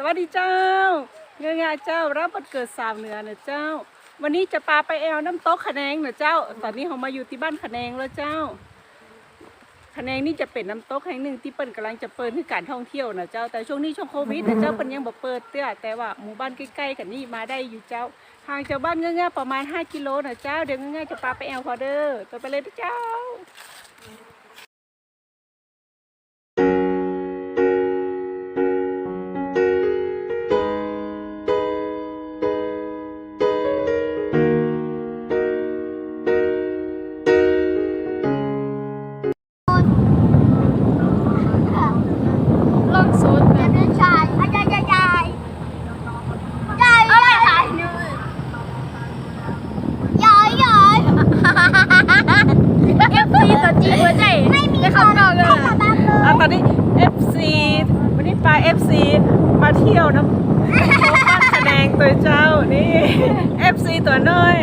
สวัสดีเจ้าเงยงาเจ้ารับบัดเกิดสามเหนือนะเจ้า วันนี้จะปาไปแอลน้ำตกขะแนงนะเจ้า ตอนนี้เรามาอยู่ที่บ้านขะแนงแล้วเจ้าขะแนงนี่จะเป็นน้ำตกแห่งหนึ่งที่เปิ้นกำลังจะเปิดให้การท่องเที่ยวนะเจ้า แต่ช่วงนี้ช่วงโควิดนะเจ้าเปิ้นยังบ่เปิดเตี้ยแต่ว่าหมู่บ้านใกล้ๆกันนี่มาได้อยู่เจ้าห่างจากบ้านเงยๆประมาณ 5 กิโลนะเจ้าเดี๋ยวเงยๆจะปาไปแอลพอเด้อต่อไปเลยเจ้า ลา FC มาเที่ยวน้ำบ้านคะแนงตัวเจ้านี่ FC ตัวน้อย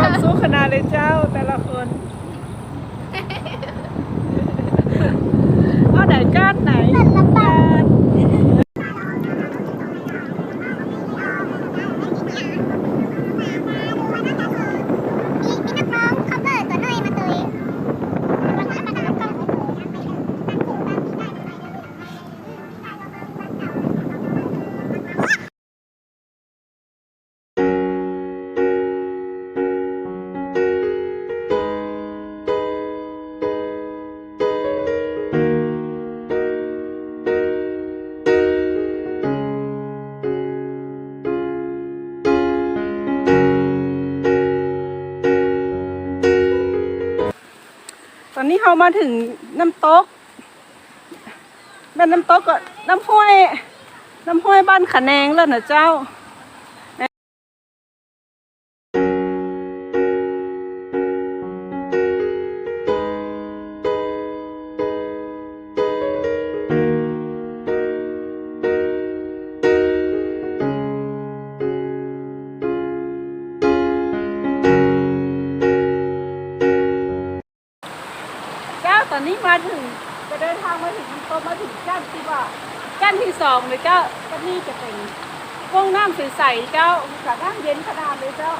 ขอบสู้ขนาดเลยเจ้าแต่ละคนเอาไหนก้านไหนก้าน อนนี้เรามาถึงน้ำตกแม่น้ำตกก็น้ำห้วย น้ำห้วยบ้านขะแนงแล้วนะเจ้า อนนี้มาถึงจะเดินทางมาถึงน้ำตกมาถึงก้านที่ว่าก้านที่สองเลยเจ้าก้านนี้จะเป็นวงน้ำใสๆเจ้ากับน้ำเย็นขนาดเลยเจ้า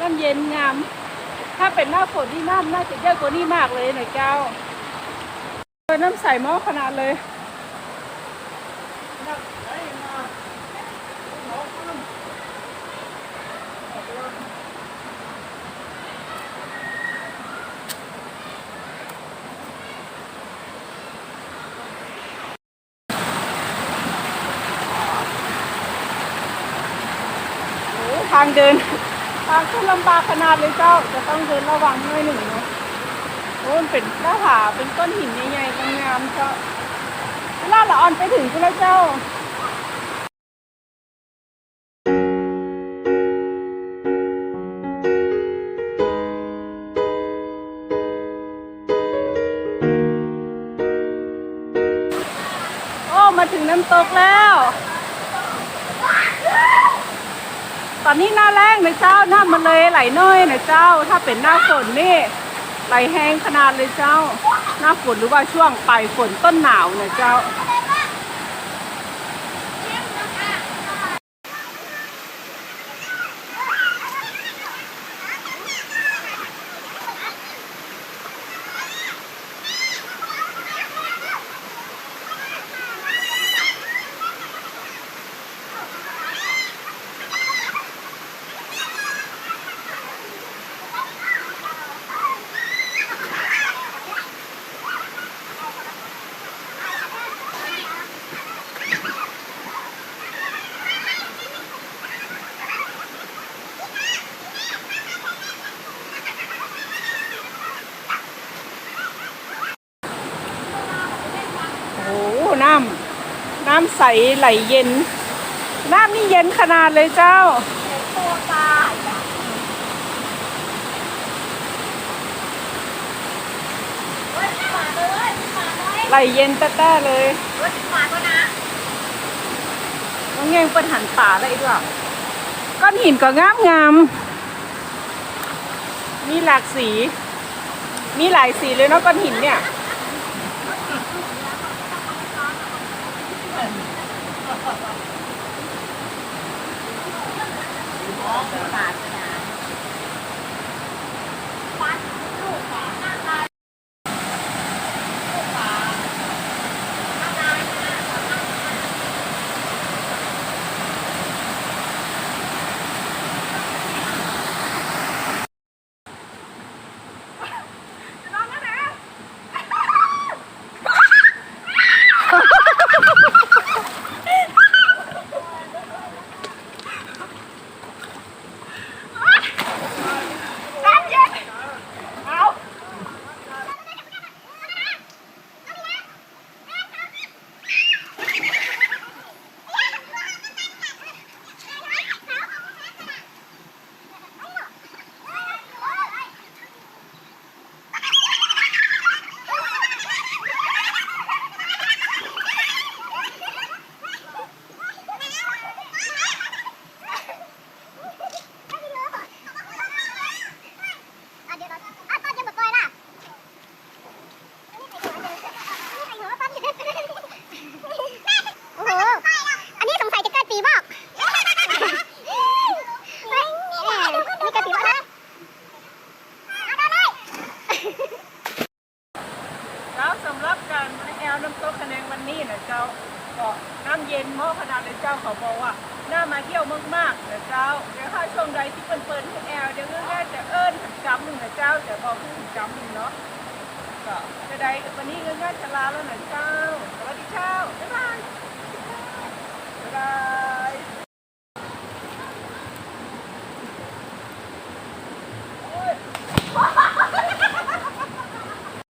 น้ำเย็นงาม ถ้าเป็นหน้าฝนนี่น้ำน่าจะเยอะกว่านี้มากเลยหน่อยเจ้าเออน้ำใสหม้อขนาดเลยางเดินทางขึ้นลำบากขนาดเลยเจ้า จะต้องเดินระวังหน่อยหนึ่งเนาะโอ้มันเป็นหน้าผาเป็นก้อนหินใหญ่ๆงามๆเจ้าเวลาละออนไปถึงก็แล้วเจ้าโอ้มาถึงน้ำตกแล้ว ตอนนี้หน้าแรงเลยเจ้าหน้ามันเลยไหลน้อยนะเจ้า ถ้าเป็นหน้าฝนนี่ไหลแห้งขนาดเลยเจ้า หน้าฝนหรือว่าช่วงปลายฝนต้นหนาวนะเจ้า ไหลเย็น น้ำนี่เย็นขนาดเลยเจ้าตัวปลาเฮ้ยปลาเลยปลาเลยไหลเย็นแต้ๆเลยเฮ้ยปลาก็นะน้องแงงเป็นหันป่าอะไรด้วยก้อนหินก็งามงามๆมีหลากสี มีหลายสีเลยเนาะก้อนหินเนี่ย ศาสนา โอ้โห อันนี้สงสัยจะเกิดปีบอกเฮ้ยนี่เกิดปีบอกนะ แล้วสำหรับการมาแอลน้ำตกคะแนงวันนี้นะเจ้าก็ น้ำเย็นหม้อขนาดเลยเจ้าเขาบอกว่าน่ามาเที่ยวมากๆนะเจ้าเดี๋ยวถ้าช่วงใดที่เปิดๆให้แอลเดี๋ยวง่ายๆจะเอิ้นถึงจำหนึ่งนะเจ้าจะบอกถึงจำหนึ่งเนาะก็จะได้วันนี้ง่ายๆจะลาแล้วนะเจ้า